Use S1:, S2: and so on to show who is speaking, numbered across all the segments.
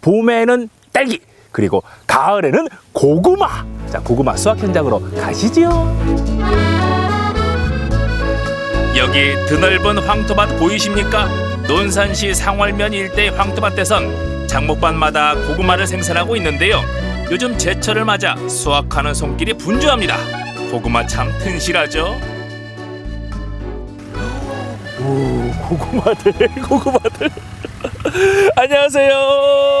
S1: 봄에는 딸기, 그리고 가을에는 고구마. 자, 고구마 수확 현장으로 가시지요. 여기 드넓은 황토밭 보이십니까? 논산시 상월면 일대 황토밭에선 장목반마다 고구마를 생산하고 있는데요. 요즘 제철을 맞아 수확하는 손길이 분주합니다. 고구마 참 튼실하죠? 오, 고구마들, 고구마들. 안녕하세요.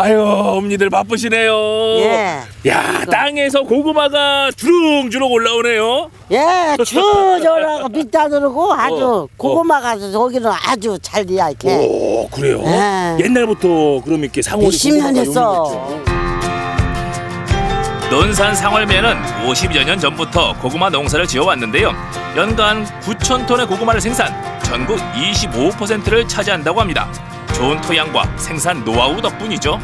S1: 아유, 엄니들 바쁘시네요.
S2: 예.
S1: 야, 땅에서 고구마가 주렁주렁 올라오네요.
S2: 예, 추저라고 밑다들고 아주
S1: 어,
S2: 고구마가 저기는 아주 잘 돼야 이렇게.
S1: 오, 그래요?
S2: 예.
S1: 옛날부터 그럼 이렇게 상월이
S2: 몇십 년
S1: 고구마가
S2: 했어.
S1: 논산 상월면은 50여 년 전부터 고구마 농사를 지어왔는데요. 연간 9천 톤의 고구마를 생산, 전국 25%를 차지한다고 합니다. 좋은 토양과 생산 노하우 덕분이죠.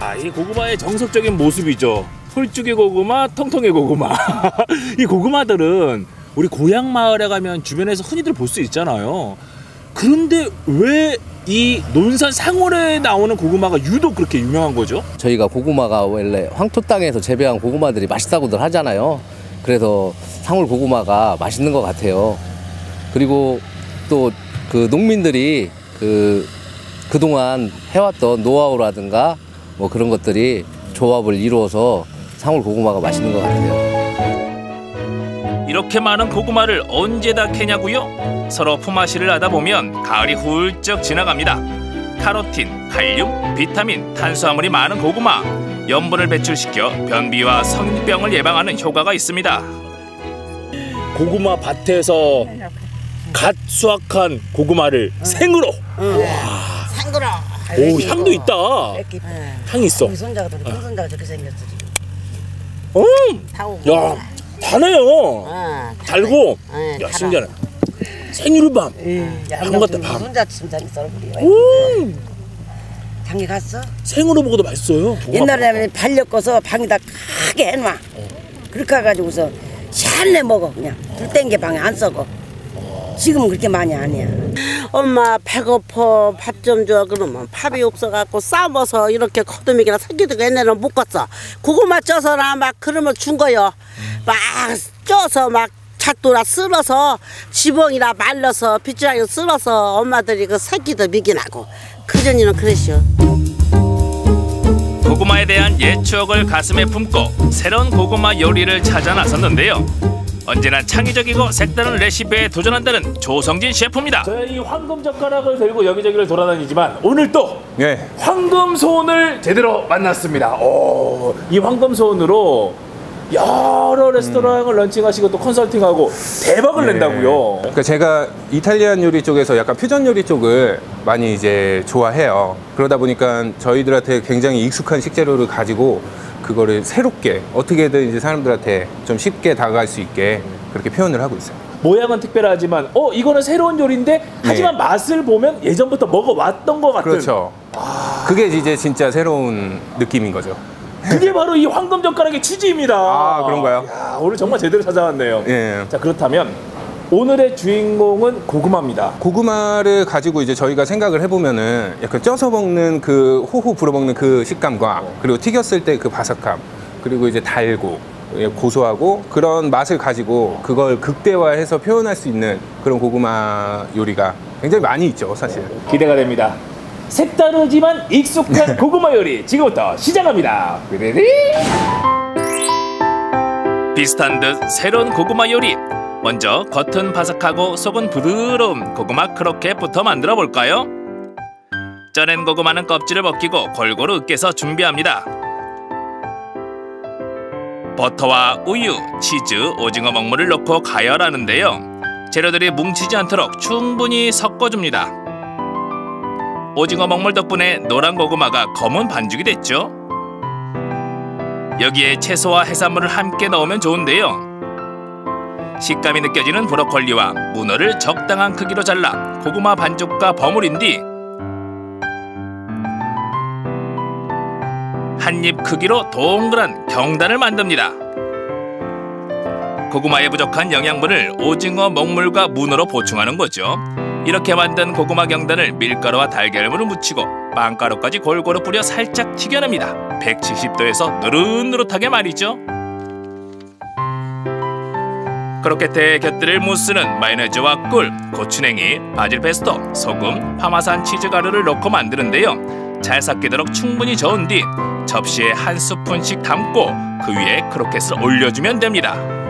S1: 아, 이 고구마의 정석적인 모습이죠. 홀쭉의 고구마, 통통의 고구마. 이 고구마들은 우리 고향 마을에 가면 주변에서 흔히들 볼 수 있잖아요. 그런데 왜 이 논산 상월에 나오는 고구마가 유독 그렇게 유명한 거죠?
S3: 저희가 고구마가 원래 황토 땅에서 재배한 고구마들이 맛있다고들 하잖아요. 그래서 상울 고구마가 맛있는 것 같아요. 그리고 또 그 농민들이 그 그동안 해왔던 노하우라든가 뭐 그런 것들이 조합을 이루어서 상울 고구마가 맛있는 것 같아요.
S1: 이렇게 많은 고구마를 언제 다 캐냐고요? 서로 품앗이를 하다 보면 가을이 훌쩍 지나갑니다. 카로틴, 칼륨, 비타민, 탄수화물이 많은 고구마. 염분을 배출시켜 변비와 성인병을 예방하는 효과가 있습니다. 고구마 밭에서 갓 수확한 고구마를 생으로.
S2: 상그러.
S1: 오 향도 있다. 향이 있어.
S2: 우리 손자가 우리 큰 손자가 저렇게 생겼어 지금.
S1: 음,
S2: 타고.
S1: 야 다네요.
S2: 어,
S1: 달고.
S2: 네,
S1: 야
S2: 달아.
S1: 신기하네. 생유르밤.
S2: 야,
S1: 밤 같다, 밤.
S2: 손자 심장이 썰어버려.
S1: 음,
S2: 장에 갔어?
S1: 생으로 먹어도 맛있어요.
S2: 옛날에는 발려 꺼서 방에다 크게 해놔. 그렇게 해가지고서 샬내 먹어 그냥 불 땡겨 방에 안 썩어. 지금은 그렇게 많이 안 해.
S4: 엄마 배고파 밥 좀 줘. 그러면 밥이 없어갖고 싸먹어서 이렇게 거두미기나 새끼들 옛날에는 못 껐어. 고구마 쪄서나 막 그러면 준 거요. 막 쪄서 막 잣도라 쓸어서 지붕이나 말려서 빗줄하게 쓸어서 엄마들이 그 새끼들 미기나고. 그전에는 그랬죠
S1: 고구마에 대한 옛 추억을 가슴에 품고 새로운 고구마 요리를 찾아 나섰는데요. 언제나 창의적이고 색다른 레시피에 도전한다는 조성진 셰프입니다. 저희 황금 젓가락을 들고 여기저기를 돌아다니지만 오늘 또
S5: 네.
S1: 황금 소원을 제대로 만났습니다. 오, 이 황금 소원으로 여러 레스토랑을 런칭하시고 또 컨설팅하고 대박을 낸다고요.
S5: 그러니까 제가 이탈리안 요리 쪽에서 약간 퓨전 요리 쪽을 많이 이제 좋아해요. 그러다 보니까 저희들한테 굉장히 익숙한 식재료를 가지고 그거를 새롭게 어떻게든 이제 사람들한테 좀 쉽게 다가갈 수 있게 그렇게 표현을 하고 있어요.
S1: 모양은 특별하지만 어 이거는 새로운 요리인데 하지만 맛을 보면 예전부터 먹어왔던 것 같은
S5: 그렇죠. 그게 이제 진짜 새로운 느낌인 거죠.
S1: 그게 바로 이 황금 젓가락의 취지입니다.
S5: 아, 그런가요?
S1: 야, 오늘 정말 제대로 찾아왔네요.
S5: 예.
S1: 자 그렇다면 오늘의 주인공은 고구마입니다.
S5: 고구마를 가지고 이제 저희가 생각을 해보면은 약간 쪄서 먹는 그 호호 불어먹는 그 식감과 그리고 튀겼을 때 그 바삭함 그리고 이제 달고 예, 고소하고 그런 맛을 가지고 그걸 극대화해서 표현할 수 있는 그런 고구마 요리가 굉장히 많이 있죠 사실.
S1: 기대가 됩니다. 색다르지만 익숙한 고구마 요리 지금부터 시작합니다. 비슷한 듯 새로운 고구마 요리. 먼저 겉은 바삭하고 속은 부드러운 고구마 크로켓부터 만들어 볼까요? 쪄낸 고구마는 껍질을 벗기고 골고루 으깨서 준비합니다. 버터와 우유, 치즈, 오징어 먹물을 넣고 가열하는데요. 재료들이 뭉치지 않도록 충분히 섞어줍니다. 오징어 먹물 덕분에 노란 고구마가 검은 반죽이 됐죠. 여기에 채소와 해산물을 함께 넣으면 좋은데요. 식감이 느껴지는 브로콜리와 문어를 적당한 크기로 잘라 고구마 반죽과 버무린 뒤 한 입 크기로 동그란 경단을 만듭니다. 고구마에 부족한 영양분을 오징어 먹물과 문어로 보충하는 거죠. 이렇게 만든 고구마 경단을 밀가루와 달걀물을 묻히고 빵가루까지 골고루 뿌려 살짝 튀겨냅니다. 170도에서 느릿느릿하게 말이죠. 크로켓의 곁들일 무스는 마요네즈와 꿀, 고추냉이, 바질 페스토, 소금, 파마산 치즈 가루를 넣고 만드는데요. 잘 삭히도록 충분히 저은 뒤 접시에 한 스푼씩 담고 그 위에 크로켓을 올려주면 됩니다.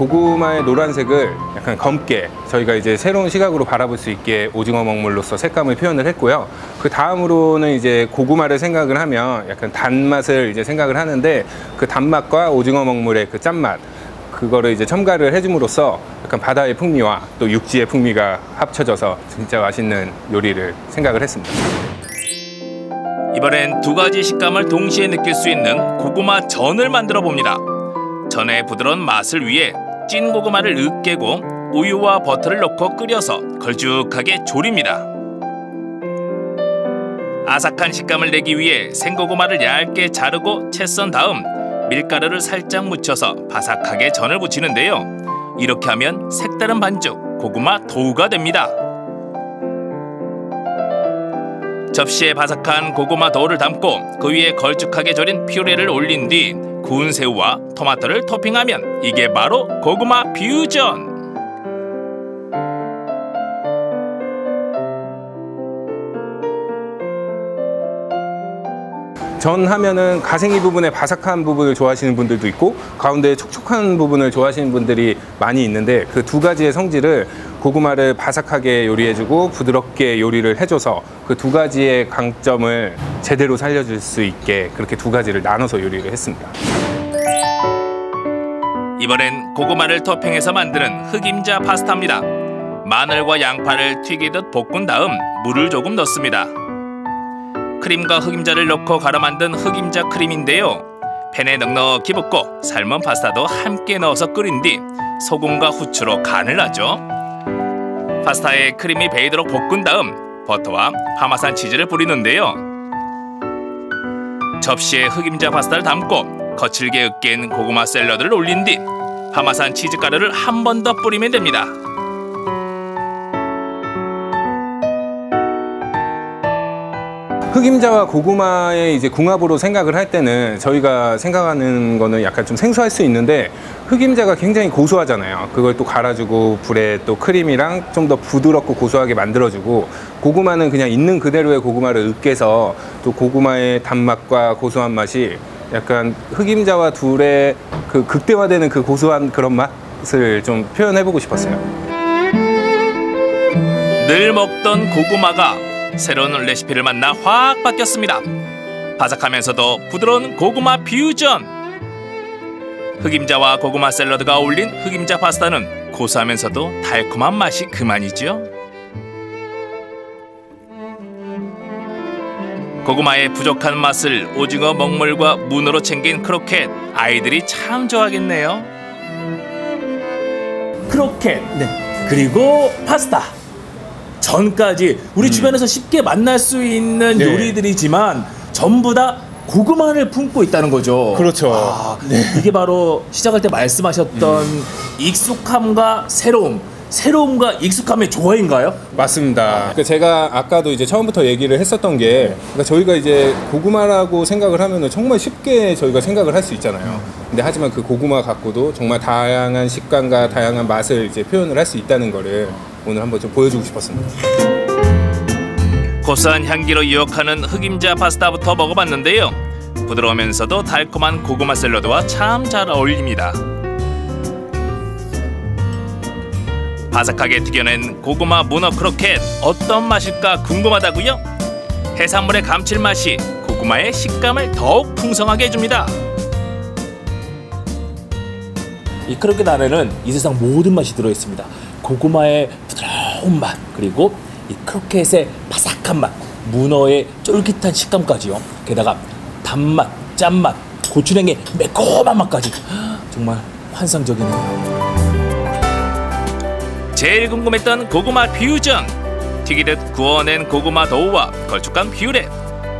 S5: 고구마의 노란색을 약간 검게 저희가 이제 새로운 시각으로 바라볼 수 있게 오징어 먹물로서 색감을 표현을 했고요. 그 다음으로는 이제 고구마를 생각을 하면 약간 단맛을 이제 생각을 하는데 그 단맛과 오징어 먹물의 그 짠맛 그거를 이제 첨가를 해줌으로써 약간 바다의 풍미와 또 육지의 풍미가 합쳐져서 진짜 맛있는 요리를 생각을 했습니다.
S1: 이번엔 두 가지 식감을 동시에 느낄 수 있는 고구마 전을 만들어 봅니다. 전의 부드러운 맛을 위해 찐 고구마를 으깨고 우유와 버터를 넣고 끓여서 걸쭉하게 조립니다. 아삭한 식감을 내기 위해 생고구마를 얇게 자르고 채 썬 다음 밀가루를 살짝 묻혀서 바삭하게 전을 부치는데요. 이렇게 하면 색다른 반죽 고구마 도우가 됩니다. 접시에 바삭한 고구마 도우를 담고 그 위에 걸쭉하게 절인 퓨레를 올린 뒤 구운 새우와 토마토를 토핑하면 이게 바로 고구마 퓨전.
S5: 전 하면은 가생이 부분의 바삭한 부분을 좋아하시는 분들도 있고 가운데 촉촉한 부분을 좋아하시는 분들이 많이 있는데 그 두 가지의 성질을 고구마를 바삭하게 요리해주고 부드럽게 요리를 해줘서 그 두 가지의 강점을 제대로 살려줄 수 있게 그렇게 두 가지를 나눠서 요리를 했습니다.
S1: 이번엔 고구마를 토핑해서 만드는 흑임자 파스타입니다. 마늘과 양파를 튀기듯 볶은 다음 물을 조금 넣습니다. 크림과 흑임자를 넣고 갈아 만든 흑임자 크림인데요. 팬에 넉넉히 붓고 삶은 파스타도 함께 넣어서 끓인 뒤 소금과 후추로 간을 하죠. 파스타에 크림이 배이도록 볶은 다음 버터와 파마산 치즈를 뿌리는데요. 접시에 흑임자 파스타를 담고 거칠게 으깬 고구마 샐러드를 올린 뒤 파마산 치즈 가루를 한 번 더 뿌리면 됩니다.
S5: 흑임자와 고구마의 이제 궁합으로 생각을 할 때는 저희가 생각하는 거는 약간 좀 생소할 수 있는데 흑임자가 굉장히 고소하잖아요. 그걸 또 갈아주고 불에 또 크림이랑 좀 더 부드럽고 고소하게 만들어주고 고구마는 그냥 있는 그대로의 고구마를 으깨서 또 고구마의 단맛과 고소한 맛이 약간 흑임자와 둘의 그 극대화되는 그 고소한 그런 맛을 좀 표현해보고 싶었어요.
S1: 늘 먹던 고구마가 새로운 레시피를 만나 확 바뀌었습니다. 바삭하면서도 부드러운 고구마 퓨전. 흑임자와 고구마 샐러드가 어울린 흑임자 파스타는 고소하면서도 달콤한 맛이 그만이죠. 고구마의 부족한 맛을 오징어 먹물과 문어로 챙긴 크로켓 아이들이 참 좋아하겠네요.
S6: 크로켓, 네. 그리고 파스타, 전까지 우리 주변에서 쉽게 만날 수 있는
S5: 네.
S6: 요리들이지만 전부 다 고구마를 품고 있다는 거죠.
S5: 그렇죠.
S6: 아, 이게 바로 시작할 때 말씀하셨던 익숙함과 새로움, 새로움과 익숙함의 조화인가요?
S5: 맞습니다. 그 제가 아까도 이제 처음부터 얘기를 했었던 게 그러니까 저희가 이제 고구마라고 생각을 하면은 정말 쉽게 저희가 생각을 할 수 있잖아요. 근데 하지만 그 고구마 갖고도 정말 다양한 식감과 다양한 맛을 이제 표현을 할 수 있다는 거를 오늘 한번 좀 보여주고 싶었습니다.
S1: 고소한 향기로 유혹하는 흑임자 파스타부터 먹어봤는데요. 부드러우면서도 달콤한 고구마 샐러드와 참 잘 어울립니다. 바삭하게 튀겨낸 고구마 문어 크로켓 어떤 맛일까 궁금하다고요? 해산물의 감칠맛이 고구마의 식감을 더욱 풍성하게 해줍니다.
S6: 이 크로켓 안에는 이 세상 모든 맛이 들어 있습니다. 고구마의 부드러운 맛, 그리고 이 크로켓의 바삭한 맛, 문어의 쫄깃한 식감까지요. 게다가 단맛, 짠맛, 고추냉이 매콤한 맛까지 정말 환상적이네요.
S1: 제일 궁금했던 고구마 퓨전 튀기듯 구워낸 고구마 도우와 걸쭉한 퓨레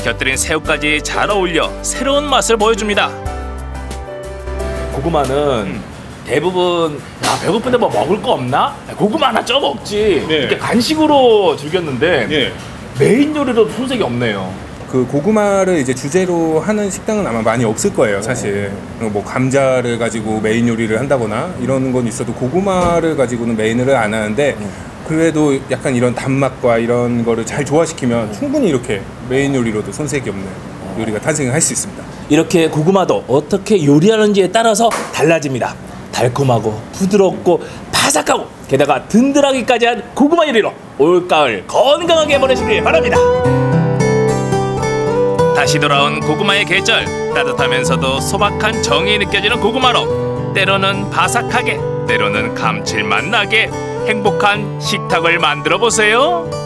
S1: 곁들인 새우까지 잘 어울려 새로운 맛을 보여줍니다.
S6: 고구마는 대부분
S1: 아 배고픈데 뭐 먹을 거 없나? 고구마 하나 쪄 먹지.
S5: 네.
S1: 이렇게 간식으로 즐겼는데
S5: 예.
S1: 메인 요리로 손색이 없네요.
S5: 그 고구마를 이제 주제로 하는 식당은 아마 많이 없을 거예요, 사실. 그리고 뭐 감자를 가지고 메인 요리를 한다거나 이런 건 있어도 고구마를 가지고는 메인을 안 하는데 그래도 약간 이런 단맛과 이런 거를 잘 조화시키면 충분히 이렇게 메인 요리로도 손색이 없는 요리가 탄생할 수 있습니다.
S6: 이렇게 고구마도 어떻게 요리하는지에 따라서 달라집니다. 달콤하고 부드럽고 바삭하고 게다가 든든하기까지 한 고구마 요리로 올가을 건강하게 보내시길 바랍니다.
S1: 다시 돌아온 고구마의 계절 따뜻하면서도 소박한 정이 느껴지는 고구마로 때로는 바삭하게 때로는 감칠맛 나게 행복한 식탁을 만들어 보세요.